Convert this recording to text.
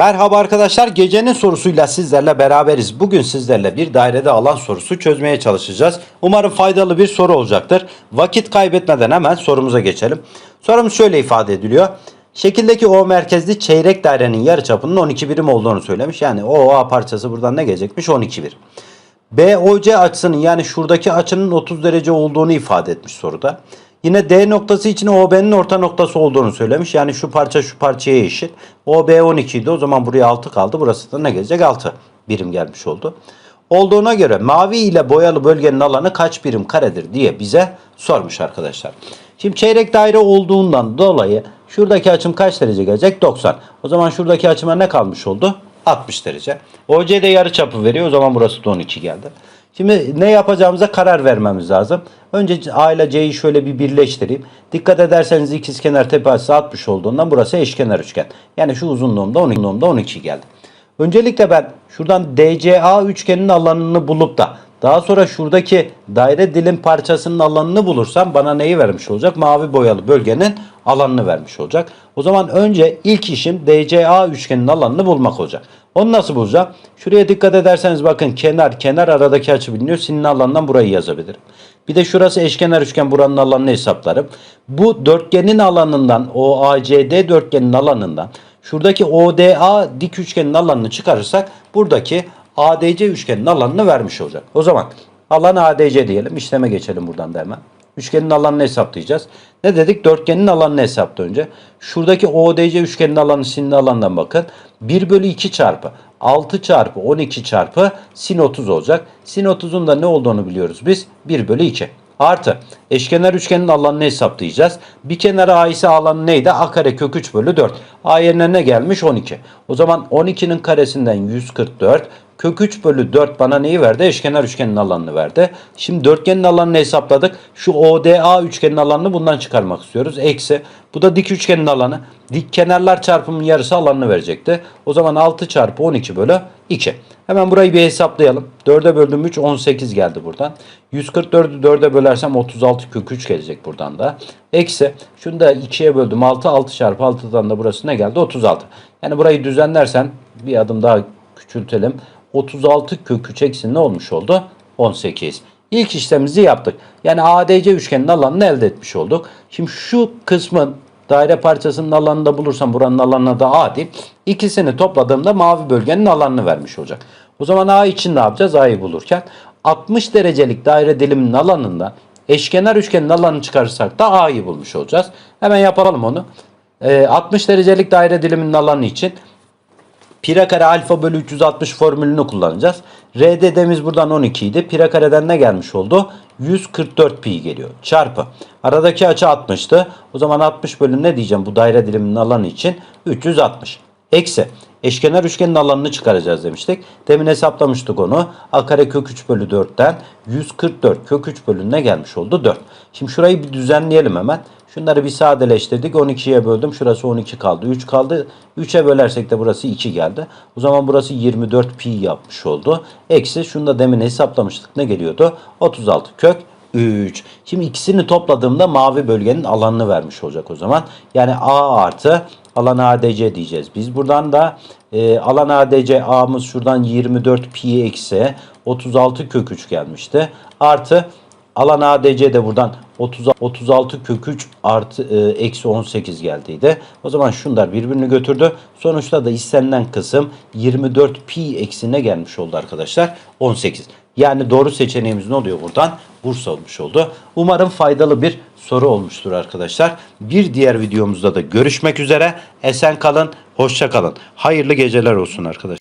Merhaba arkadaşlar. Gecenin sorusuyla sizlerle beraberiz. Bugün sizlerle bir dairede alan sorusu çözmeye çalışacağız. Umarım faydalı bir soru olacaktır. Vakit kaybetmeden hemen sorumuza geçelim. Sorumuz şöyle ifade ediliyor. Şekildeki O merkezli çeyrek dairenin yarıçapının 12 birim olduğunu söylemiş. Yani OA parçası buradan ne gelecekmiş? 12 birim. BOC açısının yani şuradaki açının 30 derece olduğunu ifade etmiş soruda. Yine D noktası için OB'nin orta noktası olduğunu söylemiş. Yani şu parça şu parçaya eşit. OB 12 idi. O zaman buraya 6 kaldı. Burası da ne gelecek? 6 birim gelmiş oldu. Olduğuna göre mavi ile boyalı bölgenin alanı kaç birim karedir diye bize sormuş arkadaşlar. Şimdi çeyrek daire olduğundan dolayı şuradaki açım kaç derece gelecek? 90. O zaman şuradaki açıma ne kalmış oldu? 60 derece. OC'de yarı çapı veriyor. O zaman burası da 12 geldi. Şimdi ne yapacağımıza karar vermemiz lazım. Önce A ile C'yi şöyle bir birleştireyim. Dikkat ederseniz ikizkenar tepe açısı 60 olduğundan burası eşkenar üçgen. Yani şu uzunluğumda 12, uzunluğumda 12 geldi. Öncelikle ben şuradan DCA üçgenin alanını bulup da daha sonra şuradaki daire dilim parçasının alanını bulursam bana neyi vermiş olacak? Mavi boyalı bölgenin alanını vermiş olacak. O zaman önce ilk işim DCA üçgenin alanını bulmak olacak. Onu nasıl bulacağım? Şuraya dikkat ederseniz bakın kenar kenar aradaki açı biliniyor. Sinin alanından burayı yazabilirim. Bir de şurası eşkenar üçgen buranın alanını hesaplarım. Bu dörtgenin alanından OACD dörtgenin alanından şuradaki ODA dik üçgenin alanını çıkarırsak buradaki ADC üçgenin alanını vermiş olacak. O zaman alan ADC diyelim. İşleme geçelim buradan da hemen. Üçgenin alanını hesaplayacağız. Ne dedik? Dörtgenin alanını hesapla önce. Şuradaki ODC üçgenin alanı sinin alanından bakın. 1 bölü 2 çarpı 6 çarpı 12 çarpı sin 30 olacak. Sin 30'un da ne olduğunu biliyoruz biz. 1 bölü 2. Artı eşkenar üçgenin alanını hesaplayacağız. Bir kenara A ise alanı neydi? A kare kök 3 bölü 4. A yerine ne gelmiş? 12. O zaman 12'nin karesinden 144. Kök 3 bölü 4 bana neyi verdi? Eşkenar üçgenin alanını verdi. Şimdi dörtgenin alanını hesapladık. Şu ODA üçgenin alanını bundan çıkarmak istiyoruz. Eksi. Bu da dik üçgenin alanı. Dik kenarlar çarpımının yarısı alanını verecekti. O zaman 6 çarpı 12 bölü 2. Hemen burayı bir hesaplayalım. 4'e böldüm 3 18 geldi buradan. 144'ü 4'e bölersem 36 kök 3 gelecek buradan da. Eksi. Şunu da 2'ye böldüm 6. 6 çarpı 6'dan da burası ne geldi? 36. Yani burayı düzenlersen bir adım daha küçültelim. 36 kök 3 eksi ne olmuş oldu? 18. İlk işlemimizi yaptık. Yani ADC üçgenin alanını elde etmiş olduk. Şimdi şu kısmın daire parçasının alanını da bulursam buranın alanına da A diyeyim. İkisini topladığımda mavi bölgenin alanını vermiş olacak. O zaman A için ne yapacağız? A'yı bulurken 60 derecelik daire diliminin alanında eşkenar üçgenin alanını çıkarırsak da A'yı bulmuş olacağız. Hemen yapalım onu. Ee, 60 derecelik daire diliminin alanı için Pi kare alfa bölü 360 formülünü kullanacağız. R dedemiz buradan 12 idi. Pi kareden ne gelmiş oldu? 144 pi geliyor. Çarpı. Aradaki açı 60'tı. O zaman 60 bölü ne diyeceğim bu daire diliminin alanı için? 360. Eksi. Eşkenar üçgenin alanını çıkaracağız demiştik. Demin hesaplamıştık onu. A kare kök 3 bölü 4'ten 144 kök 3 bölü ne gelmiş oldu? 4. Şimdi şurayı bir düzenleyelim hemen. Şunları bir sadeleştirdik. 12'ye böldüm. Şurası 12 kaldı. 3 kaldı. 3'e bölersek de burası 2 geldi. O zaman burası 24 pi yapmış oldu. Eksi şunu da demin hesaplamıştık. Ne geliyordu? 36 kök 3. Şimdi ikisini topladığımda mavi bölgenin alanını vermiş olacak o zaman. Yani A artı alan ADC diyeceğiz. Biz buradan da e, alan ADC A'mız şuradan 24 pi eksi 36 kök 3 gelmişti. Artı alan ADC de buradan 30, 36 kök 3 artı e, eksi 18 geldiydi. O zaman şunlar birbirini götürdü. Sonuçta da istenilen kısım 24 pi eksi ne gelmiş oldu arkadaşlar? 18. Yani doğru seçeneğimiz ne oluyor buradan? Bursa olmuş oldu. Umarım faydalı bir soru olmuştur arkadaşlar. Bir diğer videomuzda da görüşmek üzere. Esen kalın, hoşça kalın. Hayırlı geceler olsun arkadaşlar.